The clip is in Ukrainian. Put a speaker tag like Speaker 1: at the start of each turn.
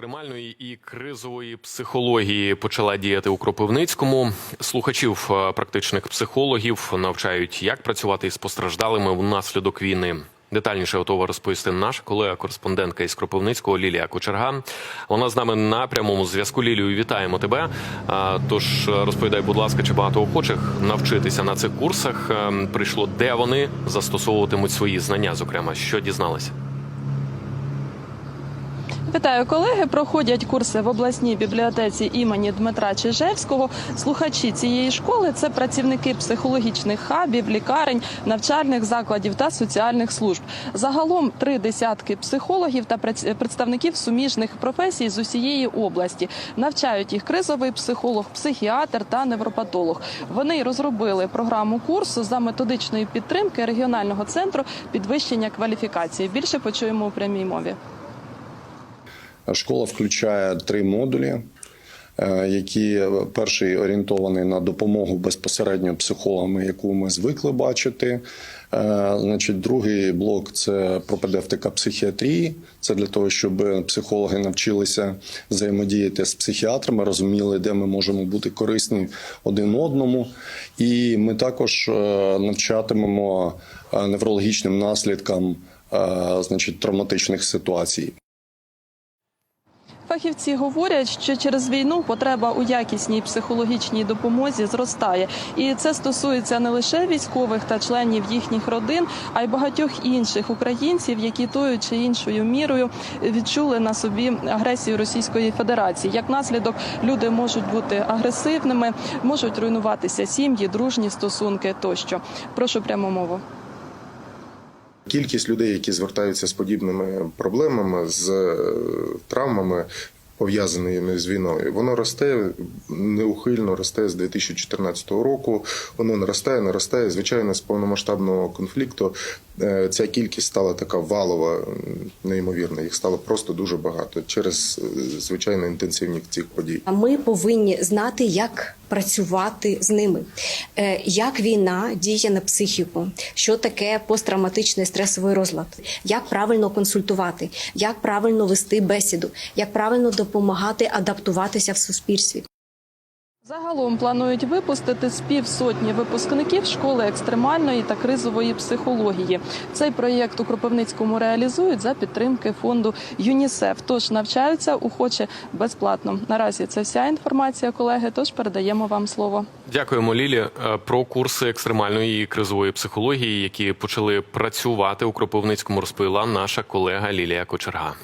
Speaker 1: екстремальної і кризової психології почала діяти у Кропивницькому. Слухачів е, практичних психологів навчають, як працювати із постраждалими внаслідок війни. Детальніше готова розповісти наша колега-кореспондентка із Кропивницького Лілія Кочерга. Вона з нами на прямому зв'язку. Лілію, вітаємо тебе. Тож е, розповідай, будь ласка, чи багато охочих навчитися на цих курсах е, прийшло, де вони застосовуватимуть свої знання, зокрема, що дізналися?
Speaker 2: Вітаю колеги. Проходять курси в обласній бібліотеці імені Дмитра Чижевського. Слухачі цієї школи це працівники психологічних хабів, лікарень, навчальних закладів та соціальних служб. Загалом три десятки психологів та представників суміжних професій з усієї області. Навчають їх кризовий психолог, психіатр та невропатолог. Вони розробили програму курсу за методичної підтримки регіонального центру підвищення кваліфікації. Більше почуємо у прямій мові.
Speaker 3: Школа включає три модулі, е, які е, перший орієнтований на допомогу безпосередньо психологами, яку ми звикли бачити. Е, Значить, другий блок це пропедевтика психіатрії. Це для того, щоб психологи навчилися взаємодіяти з психіатрами, розуміли, де ми можемо бути корисні один одному. І ми також навчатимемо неврологічним наслідкам значить, травматичних ситуацій.
Speaker 2: Фахівці говорять, що через війну потреба у якісній психологічній допомозі зростає, і це стосується не лише військових та членів їхніх родин, а й багатьох інших українців, які тою чи іншою мірою відчули на собі агресію Російської Федерації. Як наслідок, люди можуть бути агресивними, можуть руйнуватися сім'ї, дружні стосунки тощо. Прошу пряму мову.
Speaker 4: Кількість людей, які звертаються з подібними проблемами, з е, травмами, пов'язаними з війною, воно росте неухильно росте з 2014 року. Воно наростає, наростає. Звичайно, з повномасштабного конфлікту ця кількість стала така валова, неймовірна. Їх стало просто дуже багато через е, звичайно інтенсивність цих подій.
Speaker 5: А Ми повинні знати, як працювати з ними, Е, як війна діє на психіку, що таке посттравматичний стресовий розлад, як правильно консультувати, як правильно вести бесіду, як правильно допомагати адаптуватися в суспільстві.
Speaker 2: Загалом планують випустити з півсотні випускників школи екстремальної та кризової психології. Цей проєкт у Кропивницькому реалізують за підтримки фонду ЮНІСЕФ. Тож навчаються охоче безплатно. Наразі це вся інформація, колеги. Тож передаємо вам слово.
Speaker 1: Дякуємо, Лілі. Е, Про курси екстремальної і кризової психології, які почали працювати у Кропивницькому, розповіла наша колега Лілія Кочерга.